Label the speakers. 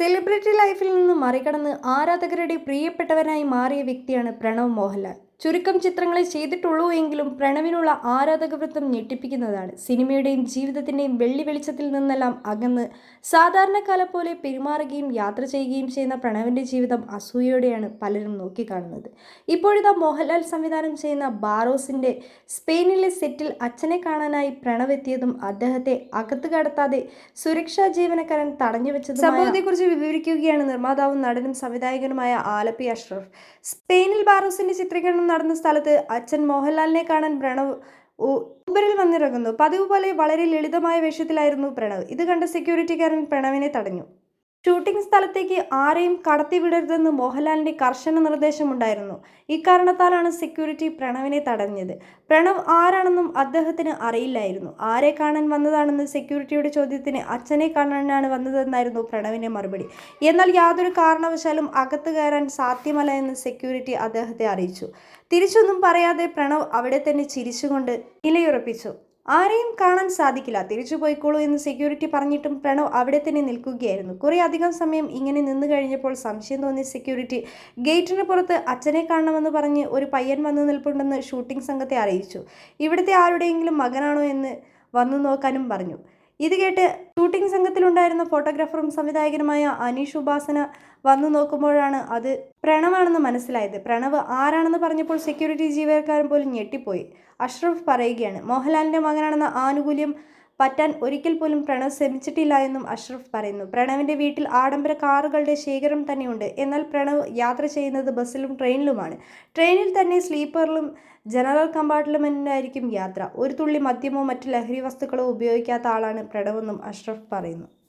Speaker 1: Celebrity ലൈഫിൽ നിന്ന് മറികടന്ന് ആരാധകരുടെ പ്രിയപ്പെട്ടവനായി മാറിയ വ്യക്തിയാണ് പ്രണവ് മോഹൻലാൽ. ചുരുക്കം ചിത്രങ്ങളെ ചെയ്തിട്ടുള്ളൂ എങ്കിലും പ്രണവിനുള്ള ആരാധക വൃത്തം ഞെട്ടിപ്പിക്കുന്നതാണ്. സിനിമയുടെയും ജീവിതത്തിന്റെയും വെള്ളി വെളിച്ചത്തിൽ നിന്നെല്ലാം അകന്ന് സാധാരണക്കാല പോലെ പെരുമാറുകയും യാത്ര ചെയ്യുകയും ചെയ്യുന്ന പ്രണവിന്റെ ജീവിതം അസൂയയോടെയാണ് പലരും നോക്കിക്കാണുന്നത്. ഇപ്പോഴിതാ മോഹൻലാൽ സംവിധാനം ചെയ്യുന്ന ബാറോസിന്റെ സ്പെയിനിലെ സെറ്റിൽ അച്ഛനെ കാണാനായി പ്രണവ് എത്തിയതും അദ്ദേഹത്തെ അകത്ത് കടത്താതെ സുരക്ഷാ ജീവനക്കാരൻ തടഞ്ഞു വെച്ചത് സംഭവത്തെക്കുറിച്ച് വിവരിക്കുകയാണ് നിർമ്മാതാവും നടനും സംവിധായകനുമായ ആലപ്പി അഷ്റഫ്. സ്പെയിനിൽ ബാറോസിന്റെ ചിത്രീകരണം നടന്ന സ്ഥലത്ത് അച്ഛൻ മോഹൻലാലിനെ കാണാൻ പ്രണവ് ഊബറിൽ വന്നിറങ്ങുന്നു. പതിവ് പോലെ വളരെ ലളിതമായ വേഷത്തിലായിരുന്നു പ്രണവ്. ഇത് കണ്ട സെക്യൂരിറ്റിക്കാരൻ പ്രണവിനെ തടഞ്ഞു. ഷൂട്ടിംഗ് സ്ഥലത്തേക്ക് ആരെയും കടത്തിവിടരുതെന്ന് മോഹൻലാലിന്റെ കർശന നിർദ്ദേശമുണ്ടായിരുന്നു. ഇക്കാരണത്താലാണ് സെക്യൂരിറ്റി പ്രണവിനെ തടഞ്ഞത്. പ്രണവ് ആരാണെന്നും അദ്ദേഹത്തിന് അറിയില്ലായിരുന്നു. ആരെ കാണാൻ വന്നതാണെന്ന് സെക്യൂരിറ്റിയുടെ ചോദ്യത്തിന് അച്ഛനെ കാണാനാണ് വന്നതെന്നായിരുന്നു പ്രണവിന്റെ മറുപടി. എന്നാൽ യാതൊരു കാരണവശാലും അകത്ത് കയറാൻ സാധ്യമല്ല എന്ന് സെക്യൂരിറ്റി അദ്ദേഹത്തെ അറിയിച്ചു. തിരിച്ചൊന്നും പറയാതെ പ്രണവ് അവിടെ തന്നെ ചിരിച്ചുകൊണ്ട് നിലയുറപ്പിച്ചു. ആരെയും കാണാൻ സാധിക്കില്ല. തിരിച്ചു പോയിക്കോളൂ എന്ന് സെക്യൂരിറ്റി പറഞ്ഞിട്ടും പ്രണവ് അവിടെ തന്നെ നിൽക്കുകയായിരുന്നു. കുറേ അധികം സമയം ഇങ്ങനെ നിന്നു കഴിഞ്ഞപ്പോൾ സംശയം തോന്നിയ സെക്യൂരിറ്റി ഗേറ്റിന് പുറത്ത് അച്ഛനെ കാണണമെന്ന് പറഞ്ഞ് ഒരു പയ്യൻ വന്നു നിൽപ്പുണ്ടെന്ന് ഷൂട്ടിംഗ് സംഘത്തെ അറിയിച്ചു. ഇവിടുത്തെ ആരുടെയെങ്കിലും മകനാണോ എന്ന് വന്നു നോക്കാനും പറഞ്ഞു. ഇത് കേട്ട് ഷൂട്ടിംഗ് സംഘത്തിലുണ്ടായിരുന്ന ഫോട്ടോഗ്രാഫറും സംവിധായകനുമായ അനീഷ് ഉപാസന വന്നു നോക്കുമ്പോഴാണ് അത് പ്രണവാണെന്ന് മനസ്സിലായത്. പ്രണവ് ആരാണെന്ന് പറഞ്ഞപ്പോൾ സെക്യൂരിറ്റി ജീവനക്കാരൻ പോലും ഞെട്ടിപ്പോയി. അഷ്റഫ് പറയുകയാണ് മോഹൻലാലിന്റെ മകനാണെന്ന ആനുകൂല്യം പറ്റാൻ ഒരിക്കൽ പോലും പ്രണവ് ശ്രമിച്ചിട്ടില്ല എന്നും അഷ്റഫ് പറയുന്നു. പ്രണവിന്റെ വീട്ടിൽ ആഡംബര കാറുകളുടെ ശേഖരം തന്നെയുണ്ട്. എന്നാൽ പ്രണവ് യാത്ര ചെയ്യുന്നത് ബസ്സിലും ട്രെയിനിലുമാണ്. ട്രെയിനിൽ തന്നെ സ്ലീപ്പറിലും ജനറൽ കമ്പാർട്ട്മെന്റിലായിരിക്കും യാത്ര. ഒരു തുള്ളി മദ്യമോ മറ്റ് ലഹരി വസ്തുക്കളോ ഉപയോഗിക്കാത്ത ആളാണ് പ്രണവെന്നും അഷ്റഫ് പറയുന്നു.